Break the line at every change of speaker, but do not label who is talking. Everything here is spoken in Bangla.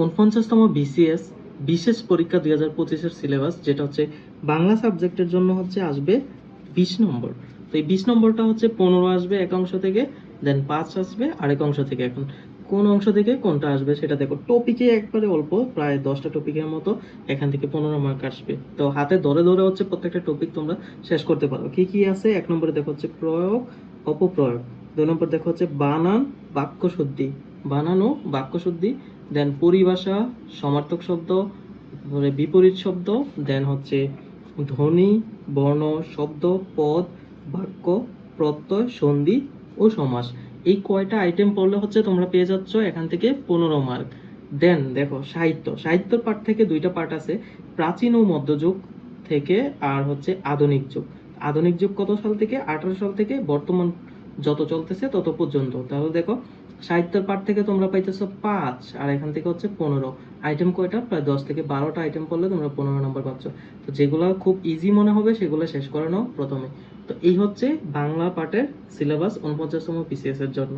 উনপঞ্চাশতম বিসিএস বিশেষ পরীক্ষা দুই হাজার পঁচিশের সিলেবাস যেটা হচ্ছে বাংলা সাবজেক্টের জন্য হচ্ছে আসবে বিশ নম্বর। তো এই বিশ নম্বরটা হচ্ছে পনেরো আসবে এক অংশ থেকে দেন পাঁচ আসবে আরেক অংশ থেকে। এখন কোন অংশ থেকে কোনটা আসবে সেটা দেখো, টপিকে একবারে অল্প, প্রায় দশটা টপিকের মতো এখান থেকে পনেরো মার্ক আসবে। তো হাতে ধরে ধরে হচ্ছে প্রত্যেকটা টপিক তোমরা শেষ করতে পারো। কি কি আছে? এক নম্বরে দেখো হচ্ছে প্রয়োগ, অপপ্রয়োগ। দুই নম্বর দেখো হচ্ছে বানান, বাক্য শুদ্ধি। বানানো বাক্যশুদ্ধি দেন পরিভাষা, সমার্থক শব্দ বিপরীত শব্দ দেন হচ্ছে ধ্বনি, বর্ণ, শব্দ, পদ, বাক্য, প্রত্যয়, সন্ধি ও সমাস। এই কয়টা আইটেম পড়লে হচ্ছে তোমরা পেয়ে যাচ্ছ এখান থেকে পনেরো মার্ক দেন দেখো, সাহিত্য। সাহিত্যর পার্ট থেকে দুইটা পার্ট আছে, প্রাচীন ও মধ্যযুগ থেকে আর হচ্ছে আধুনিক যুগ। আধুনিক যুগ কত সাল থেকে? আঠারো সাল থেকে বর্তমান যত চলতেছে তত পর্যন্ত। তাহলে দেখো, সাহিত্যের পার্ট থেকে তোমরা পাইতেছো পাঁচ, আর এখান থেকে হচ্ছে পনেরো। আইটেম কয়টা? প্রায় দশ থেকে বারোটা আইটেম পড়লে তোমরা পনেরো নম্বর পাচ্ছ। তো যেগুলো খুব ইজি মনে হবে সেগুলো শেষ করে নাও প্রথমে। তো এই হচ্ছে বাংলা পাঠের সিলেবাস উনপঞ্চাশতম পিসিএস এর জন্য।